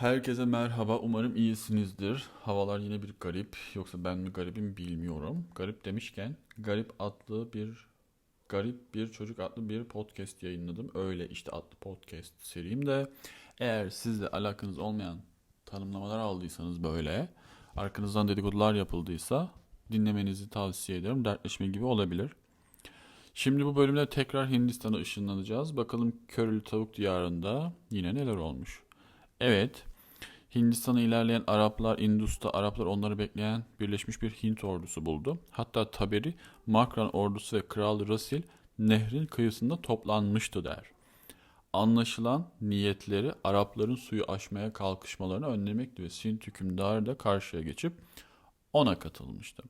Herkese merhaba. Umarım iyisinizdir. Havalar yine bir garip. Yoksa ben mi garibim bilmiyorum. Garip demişken Garip adlı bir Garip Bir Çocuk adlı bir podcast yayınladım. Öyle işte adlı podcast serimde. Eğer sizle alakanız olmayan tanımlamalar aldıysanız böyle, arkanızdan dedikodular yapıldıysa dinlemenizi tavsiye ederim. Dertleşme gibi olabilir. Şimdi bu bölümde tekrar Hindistan'a ışınlanacağız. Bakalım Körülü Tavuk Diyarı'nda yine neler olmuş. Evet, Hindistan'a ilerleyen Araplar, Indus'ta Araplar onları bekleyen birleşmiş bir Hint ordusu buldu. Hatta Taberi, Makran ordusu ve Kral Rasil nehrin kıyısında toplanmıştı der. Anlaşılan niyetleri Arapların suyu aşmaya kalkışmalarını önlemekti ve Sint hükümdarı da karşıya geçip ona katılmıştı.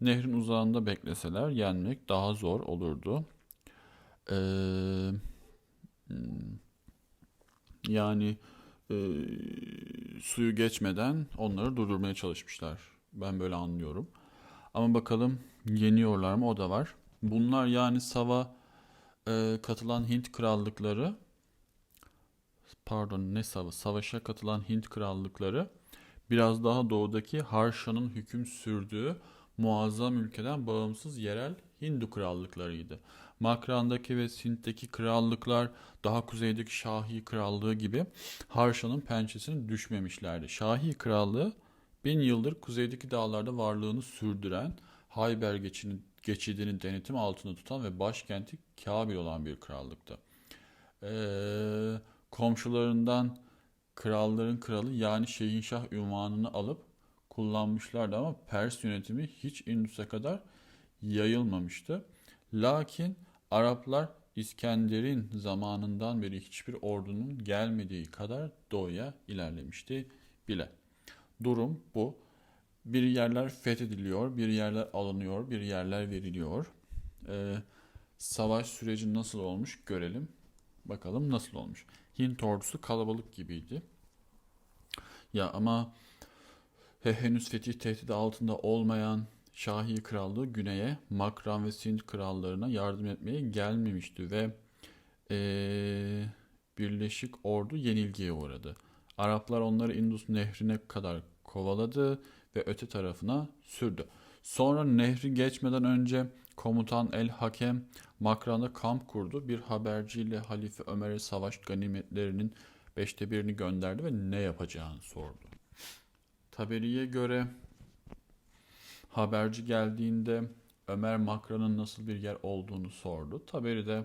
Nehrin uzağında bekleseler yenmek daha zor olurdu. Ee, hmm, yani e, suyu geçmeden onları durdurmaya çalışmışlar. Ben böyle anlıyorum. Ama bakalım yeniyorlar mı o da var. Bunlar yani Sava e, katılan Hint krallıkları pardon ne Sava savaşa katılan Hint krallıkları biraz daha doğudaki Harsha'nın hüküm sürdüğü muazzam ülkeden bağımsız yerel Hindu krallıklarıydı. Makran'daki ve Sint'teki krallıklar daha kuzeydeki Şahi krallığı gibi Harşa'nın pençesine düşmemişlerdi. Şahi krallığı bin yıldır kuzeydeki dağlarda varlığını sürdüren Hayber geçidini, geçidini denetim altında tutan ve başkenti Kabil olan bir krallıktı. Ee, komşularından kralların kralı yani Şehinşah ünvanını alıp kullanmışlardı ama Pers yönetimi hiç Indus'a kadar yayılmamıştı. Lakin Araplar İskender'in zamanından beri hiçbir ordunun gelmediği kadar doğuya ilerlemişti bile. Durum bu. Bir yerler fethediliyor, bir yerler alınıyor, bir yerler veriliyor. Ee, savaş süreci nasıl olmuş görelim. Bakalım nasıl olmuş. Hint ordusu kalabalık gibiydi. Ya ama henüz fetih tehdidi altında olmayan Şahi Krallığı güneye Makran ve Sint krallarına yardım etmeye gelmemişti ve ee, Birleşik Ordu yenilgiye uğradı. Araplar onları Indus nehrine kadar kovaladı ve öte tarafına sürdü. Sonra nehri geçmeden önce komutan El Hakem Makran'da kamp kurdu. Bir haberciyle Halife Ömer'e savaş ganimetlerinin beşte birini gönderdi ve ne yapacağını sordu. Taberi'ye göre Haberci geldiğinde Ömer Makran'ın nasıl bir yer olduğunu sordu. Taberi de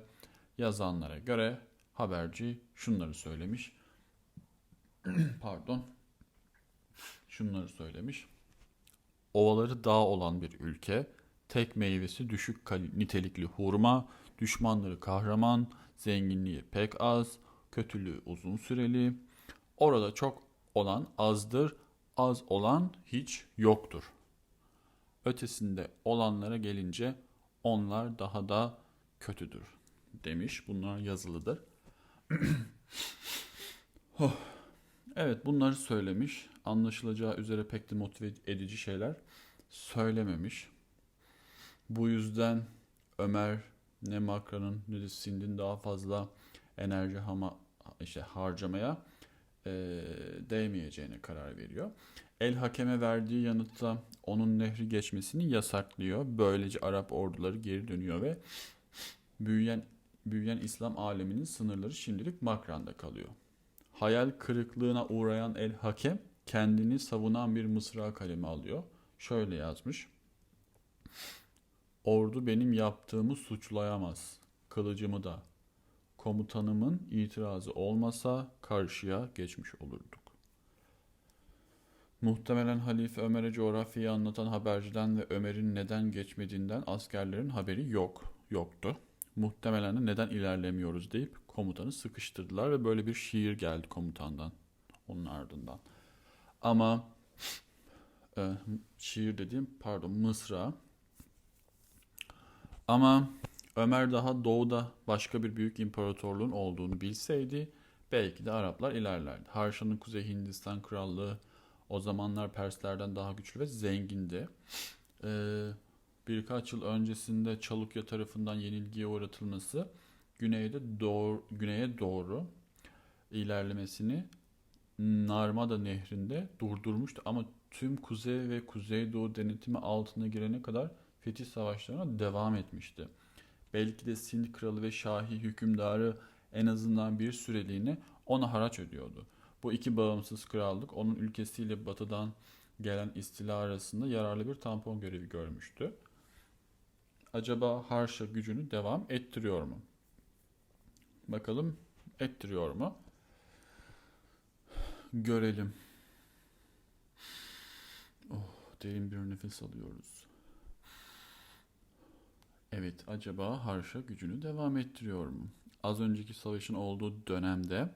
yazanlara göre haberci şunları söylemiş. Pardon. Şunları söylemiş. Ovaları dağ olan bir ülke, tek meyvesi düşük nitelikli hurma, düşmanları kahraman, zenginliği pek az, kötülüğü uzun süreli. Orada çok olan azdır, az olan hiç yoktur ötesinde olanlara gelince onlar daha da kötüdür demiş. Bunlar yazılıdır. oh. Evet bunları söylemiş. Anlaşılacağı üzere pek de motive edici şeyler söylememiş. Bu yüzden Ömer ne Makra'nın ne de Sind'in daha fazla enerji hama, işte harcamaya e, değmeyeceğine karar veriyor. El Hakem'e verdiği yanıtta onun nehri geçmesini yasaklıyor. Böylece Arap orduları geri dönüyor ve büyüyen büyüyen İslam aleminin sınırları şimdilik Makran'da kalıyor. Hayal kırıklığına uğrayan El Hakem kendini savunan bir mısra kalemi alıyor. Şöyle yazmış. Ordu benim yaptığımı suçlayamaz. Kılıcımı da. Komutanımın itirazı olmasa karşıya geçmiş olurduk. Muhtemelen Halife Ömer'e coğrafyayı anlatan haberciden ve Ömer'in neden geçmediğinden askerlerin haberi yok, yoktu. Muhtemelen de neden ilerlemiyoruz deyip komutanı sıkıştırdılar ve böyle bir şiir geldi komutandan onun ardından. Ama e, şiir dediğim pardon Mısra. Ama Ömer daha doğuda başka bir büyük imparatorluğun olduğunu bilseydi belki de Araplar ilerlerdi. Harşan'ın Kuzey Hindistan Krallığı o zamanlar Perslerden daha güçlü ve zengindi. Ee, birkaç yıl öncesinde Çalukya tarafından yenilgiye uğratılması güneyde doğru, güneye doğru ilerlemesini Narmada nehrinde durdurmuştu ama tüm kuzey ve kuzeydoğu denetimi altına girene kadar fetih savaşlarına devam etmişti. Belki de Sind kralı ve Şahi hükümdarı en azından bir süreliğine ona haraç ödüyordu. Bu iki bağımsız krallık onun ülkesiyle batıdan gelen istila arasında yararlı bir tampon görevi görmüştü. Acaba Harşa gücünü devam ettiriyor mu? Bakalım ettiriyor mu? Görelim. Oh, derin bir nefes alıyoruz. Evet, acaba Harşa gücünü devam ettiriyor mu? Az önceki savaşın olduğu dönemde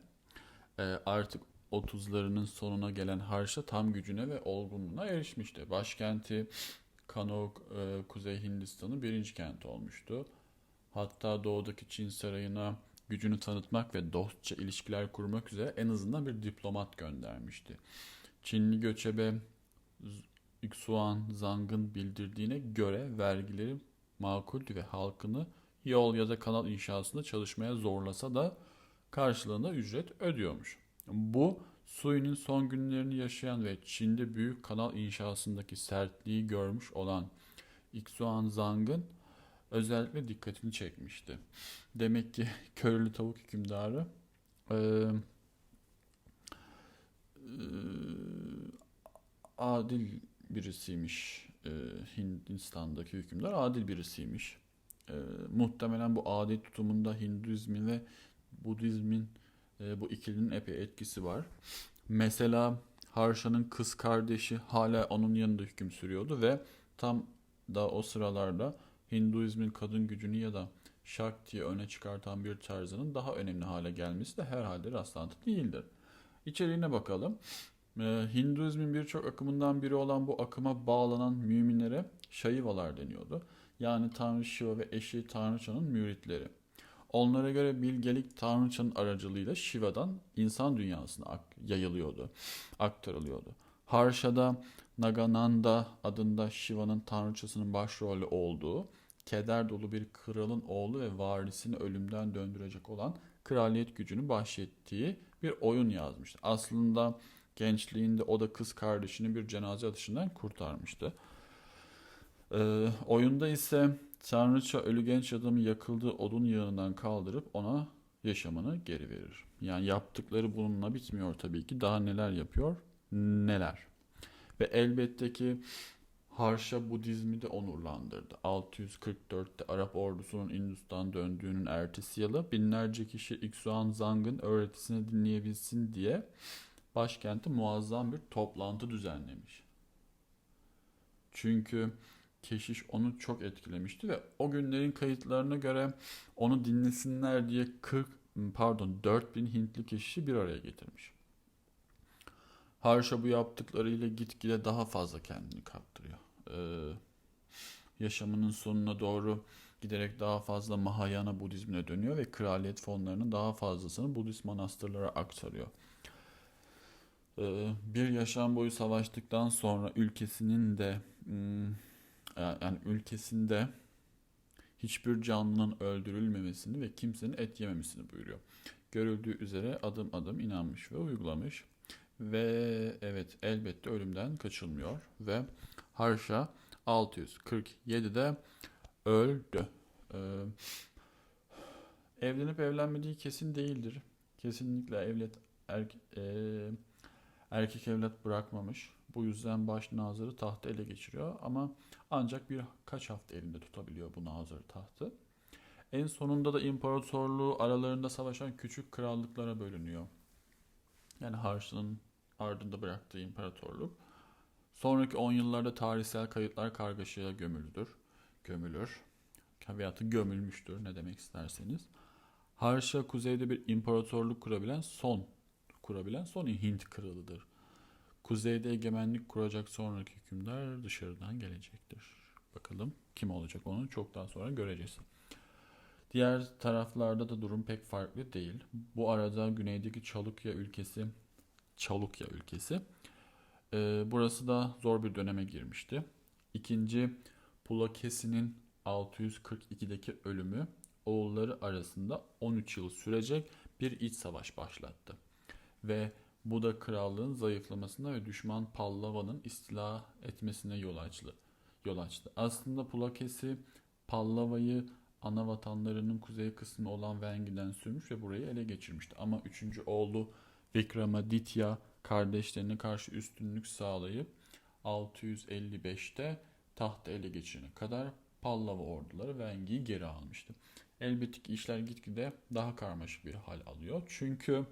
e, artık 30'larının sonuna gelen Harşa tam gücüne ve olgunluğuna erişmişti. Başkenti Kanok, e, Kuzey Hindistan'ın birinci kenti olmuştu. Hatta doğudaki Çin sarayına gücünü tanıtmak ve dostça ilişkiler kurmak üzere en azından bir diplomat göndermişti. Çinli göçebe Xuan Zhang'ın bildirdiğine göre vergileri makuldü ve halkını yol ya da kanal inşasında çalışmaya zorlasa da karşılığında ücret ödüyormuş. Bu Sui'nin son günlerini yaşayan ve Çin'de büyük kanal inşasındaki sertliği görmüş olan Xuan Zhang'ın özellikle dikkatini çekmişti. Demek ki körülü tavuk hükümdarı e, e, adil birisiymiş. E, Hindistan'daki hükümdar adil birisiymiş. E, muhtemelen bu adil tutumunda Hinduizmin ve Budizmin e, bu ikilinin epey etkisi var. Mesela Harsha'nın kız kardeşi hala onun yanında hüküm sürüyordu ve tam da o sıralarda Hinduizmin kadın gücünü ya da Shakti'yi öne çıkartan bir tarzının daha önemli hale gelmesi de herhalde rastlantı değildir. İçeriğine bakalım. Ee, Hinduizmin birçok akımından biri olan bu akıma bağlanan müminlere Şaivalar deniyordu. Yani Tanrı Shiva ve eşi Tanrıçanın müritleri. Onlara göre bilgelik Tanrıçanın aracılığıyla Shiva'dan insan dünyasına yayılıyordu, aktarılıyordu. Harsha'da Nagananda adında Shiva'nın tanrıçasının başrolü olduğu, keder dolu bir kralın oğlu ve varisini ölümden döndürecek olan kraliyet gücünü bahşettiği bir oyun yazmıştı. Aslında gençliğinde o da kız kardeşini bir cenaze atışından kurtarmıştı. Ee, oyunda ise Tanrıça ölü genç adamı yakıldığı odun yağından kaldırıp ona yaşamını geri verir. Yani yaptıkları bununla bitmiyor tabii ki. Daha neler yapıyor? Neler? Ve elbette ki Harşa Budizmi de onurlandırdı. 644'te Arap ordusunun Hindistan döndüğünün ertesi yılı binlerce kişi Iksuan Zang'ın öğretisini dinleyebilsin diye başkenti muazzam bir toplantı düzenlemiş. Çünkü keşiş onu çok etkilemişti ve o günlerin kayıtlarına göre onu dinlesinler diye 40 pardon 4000 Hintli keşişi bir araya getirmiş. Harşa bu yaptıklarıyla gitgide daha fazla kendini kaptırıyor. Ee, yaşamının sonuna doğru giderek daha fazla Mahayana Budizmine dönüyor ve kraliyet fonlarının daha fazlasını Budist manastırlara aktarıyor. Ee, bir yaşam boyu savaştıktan sonra ülkesinin de hmm, yani ülkesinde hiçbir canlının öldürülmemesini ve kimsenin et yememesini buyuruyor. Görüldüğü üzere adım adım inanmış ve uygulamış. Ve evet elbette ölümden kaçılmıyor ve Harsha 647'de öldü. Ee, evlenip evlenmediği kesin değildir. Kesinlikle evlet erke, e, erkek evlat bırakmamış. Bu yüzden baş nazırı tahtı ele geçiriyor ama ancak birkaç hafta elinde tutabiliyor bu nazır tahtı. En sonunda da imparatorluğu aralarında savaşan küçük krallıklara bölünüyor. Yani Harş'ın ardında bıraktığı imparatorluk. Sonraki 10 yıllarda tarihsel kayıtlar kargaşaya gömülür. Gömülür. Veyahut gömülmüştür ne demek isterseniz. Harşa kuzeyde bir imparatorluk kurabilen son kurabilen son Hint kralıdır. Kuzeyde egemenlik kuracak sonraki hükümdar dışarıdan gelecektir. Bakalım kim olacak onu çok daha sonra göreceğiz. Diğer taraflarda da durum pek farklı değil. Bu arada güneydeki Çalukya ülkesi Çalukya ülkesi e, burası da zor bir döneme girmişti. İkinci Pulakesi'nin 642'deki ölümü oğulları arasında 13 yıl sürecek bir iç savaş başlattı. Ve Bu da krallığın zayıflamasına ve düşman Pallava'nın istila etmesine yol açtı. Yol açtı. Aslında Pulakesi Pallava'yı ana vatanlarının kuzey kısmı olan Vengi'den sürmüş ve burayı ele geçirmişti. Ama 3. oğlu Vikramaditya kardeşlerine karşı üstünlük sağlayıp 655'te tahtı ele geçirene kadar Pallava orduları Vengi'yi geri almıştı. Elbette ki işler gitgide daha karmaşık bir hal alıyor. Çünkü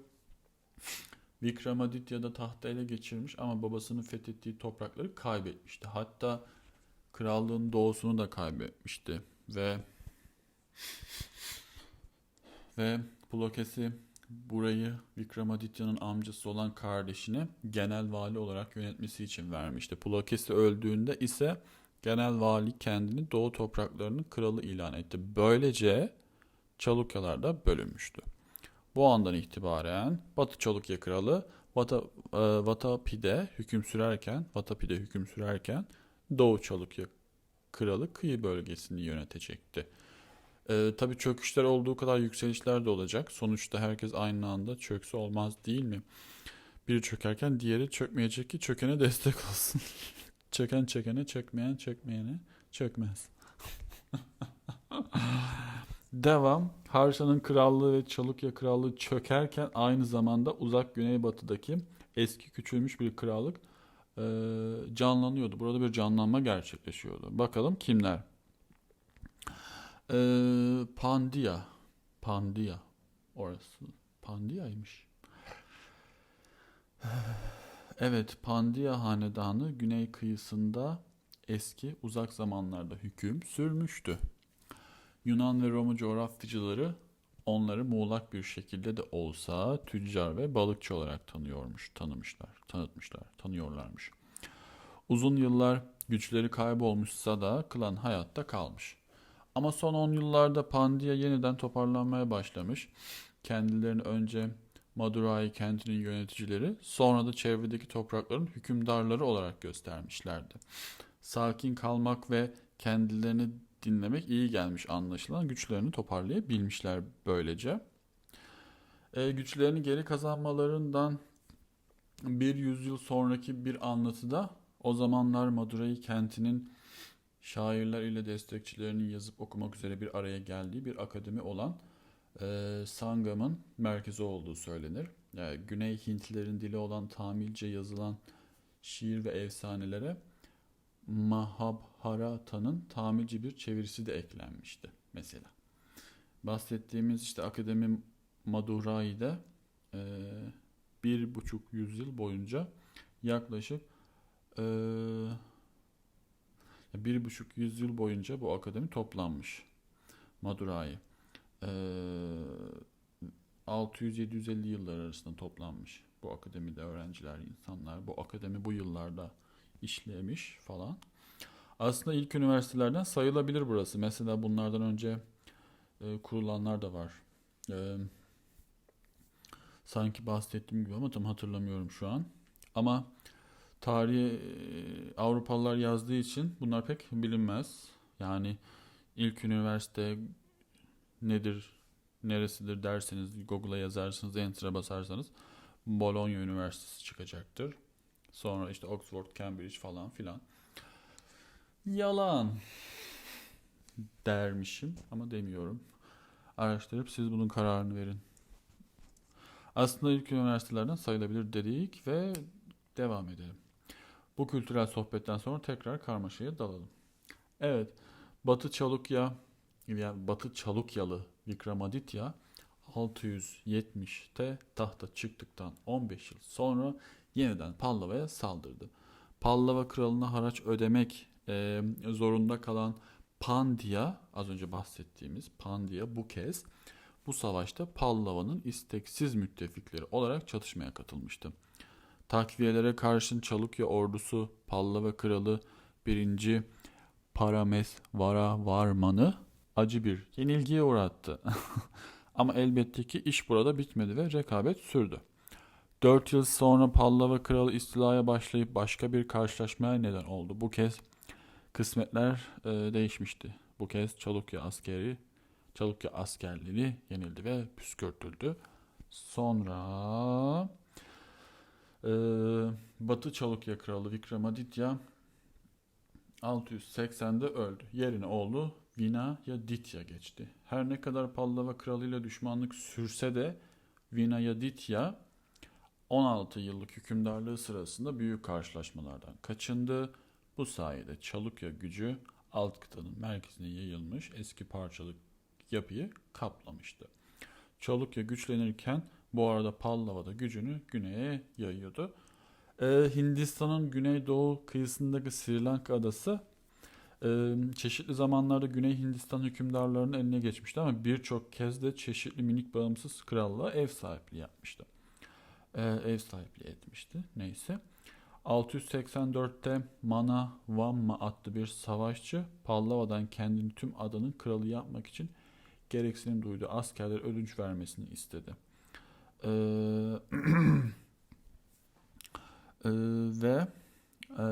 Vikramaditya da tahtı ele geçirmiş ama babasının fethettiği toprakları kaybetmişti. Hatta krallığın doğusunu da kaybetmişti ve ve Pulakesi burayı Vikramaditya'nın amcası olan kardeşine genel vali olarak yönetmesi için vermişti. Pulakesi öldüğünde ise genel vali kendini doğu topraklarının kralı ilan etti. Böylece Çalukyalar da bölünmüştü. Bu andan itibaren Batı Çalukya kralı Vata, e, Vatapide hüküm sürerken Vatapide hüküm sürerken Doğu Çalukya kralı kıyı bölgesini yönetecekti. Ee, tabii çöküşler olduğu kadar yükselişler de olacak. Sonuçta herkes aynı anda çökse olmaz değil mi? Biri çökerken diğeri çökmeyecek ki çökene destek olsun. Çöken çökene, çökmeyen çökmeyene çökmez. Devam. Harşa'nın krallığı ve Çalukya krallığı çökerken aynı zamanda uzak güneybatıdaki eski küçülmüş bir krallık e, canlanıyordu. Burada bir canlanma gerçekleşiyordu. Bakalım kimler? E, Pandya. Pandya. Orası. Pandya'ymış. Evet, Pandya hanedanı güney kıyısında eski uzak zamanlarda hüküm sürmüştü. Yunan ve Roma coğrafyacıları onları muğlak bir şekilde de olsa tüccar ve balıkçı olarak tanıyormuş, tanımışlar, tanıtmışlar, tanıyorlarmış. Uzun yıllar güçleri kaybolmuşsa da klan hayatta kalmış. Ama son 10 yıllarda Pandya yeniden toparlanmaya başlamış. Kendilerini önce Madurai kentinin yöneticileri, sonra da çevredeki toprakların hükümdarları olarak göstermişlerdi. Sakin kalmak ve kendilerini dinlemek iyi gelmiş anlaşılan güçlerini toparlayabilmişler böylece. E, güçlerini geri kazanmalarından bir yüzyıl sonraki bir anlatıda o zamanlar Madurai kentinin şairler ile destekçilerinin yazıp okumak üzere bir araya geldiği bir akademi olan e, Sangam'ın merkezi olduğu söylenir. Yani Güney Hintlilerin dili olan Tamilce yazılan şiir ve efsanelere Mahabharata'nın Tamilce bir çevirisi de eklenmişti mesela. Bahsettiğimiz işte Akademi Madurai'de e, bir buçuk yüzyıl boyunca yaklaşık e, bir buçuk yüzyıl boyunca bu akademi toplanmış. Madurai. E, 600-750 yıllar arasında toplanmış bu akademide öğrenciler, insanlar. Bu akademi bu yıllarda işlemiş falan. Aslında ilk üniversitelerden sayılabilir burası. Mesela bunlardan önce e, kurulanlar da var. E, sanki bahsettiğim gibi ama tam hatırlamıyorum şu an. Ama tarihi e, Avrupalılar yazdığı için bunlar pek bilinmez. Yani ilk üniversite nedir, neresidir derseniz Google'a yazarsınız, enter'a basarsanız Bologna Üniversitesi çıkacaktır. Sonra işte Oxford, Cambridge falan filan. Yalan dermişim ama demiyorum. Araştırıp siz bunun kararını verin. Aslında ilk üniversitelerden sayılabilir dedik ve devam edelim. Bu kültürel sohbetten sonra tekrar karmaşaya dalalım. Evet, Batı Çalukya, yani Batı Çalukyalı Vikramaditya 670'te tahta çıktıktan 15 yıl sonra yeniden Pallava'ya saldırdı. Pallava kralına haraç ödemek e, zorunda kalan Pandya, az önce bahsettiğimiz Pandya bu kez bu savaşta Pallava'nın isteksiz müttefikleri olarak çatışmaya katılmıştı. Takviyelere karşın Çalukya ordusu Pallava kralı 1. Paramesvara Varman'ı acı bir yenilgiye uğrattı. Ama elbette ki iş burada bitmedi ve rekabet sürdü. 4 yıl sonra Pallava kralı istilaya başlayıp başka bir karşılaşmaya neden oldu. Bu kez kısmetler e, değişmişti. Bu kez Çalukya askeri Çalukya askerleri yenildi ve püskürtüldü. Sonra Ee, Batı Çalukya Kralı Vikramaditya 680'de öldü. Yerine oğlu Vinayaditya geçti. Her ne kadar Pallava kralıyla düşmanlık sürse de Vinayaditya 16 yıllık hükümdarlığı sırasında büyük karşılaşmalardan kaçındı. Bu sayede Çalukya gücü alt kıtanın merkezine yayılmış eski parçalık yapıyı kaplamıştı. Çalukya güçlenirken bu arada Pallava da gücünü güneye yayıyordu. Ee, Hindistan'ın güneydoğu kıyısındaki Sri Lanka adası e, çeşitli zamanlarda Güney Hindistan hükümdarlarının eline geçmişti ama birçok kez de çeşitli minik bağımsız krallığa ev sahipliği yapmıştı. Ee, ev sahipliği etmişti. Neyse. 684'te Mana Vamma adlı bir savaşçı Pallava'dan kendini tüm adanın kralı yapmak için gereksinim duyduğu askerlere ödünç vermesini istedi. Ee, Ee, ve e,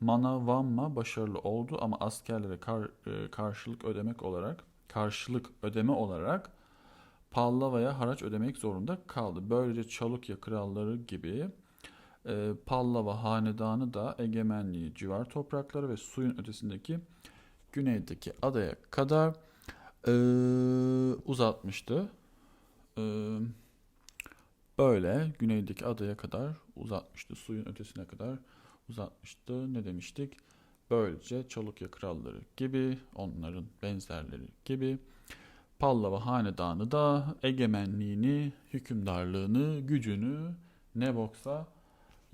Mana Vamma başarılı oldu ama askerlere kar- e, karşılık ödemek olarak karşılık ödeme olarak Pallava'ya haraç ödemek zorunda kaldı. Böylece Çalukya kralları gibi e, Pallava hanedanı da egemenliği civar toprakları ve suyun ötesindeki güneydeki adaya kadar e, uzatmıştı. E, böyle güneydeki adaya kadar uzatmıştı. Suyun ötesine kadar uzatmıştı. Ne demiştik? Böylece Çalukya kralları gibi, onların benzerleri gibi Pallava hanedanı da egemenliğini, hükümdarlığını, gücünü ne boksa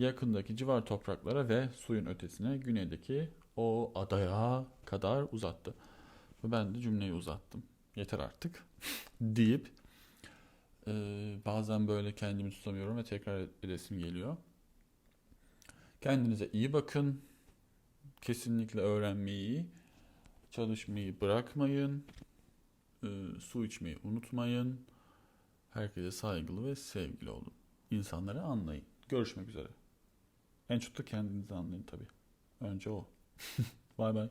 yakındaki civar topraklara ve suyun ötesine güneydeki o adaya kadar uzattı. Ben de cümleyi uzattım. Yeter artık deyip e, bazen böyle kendimi tutamıyorum ve tekrar edesim geliyor. Kendinize iyi bakın. Kesinlikle öğrenmeyi, çalışmayı bırakmayın. E, su içmeyi unutmayın. Herkese saygılı ve sevgili olun. İnsanları anlayın. Görüşmek üzere. En çok da kendinizi anlayın tabii. Önce o. Bay bay.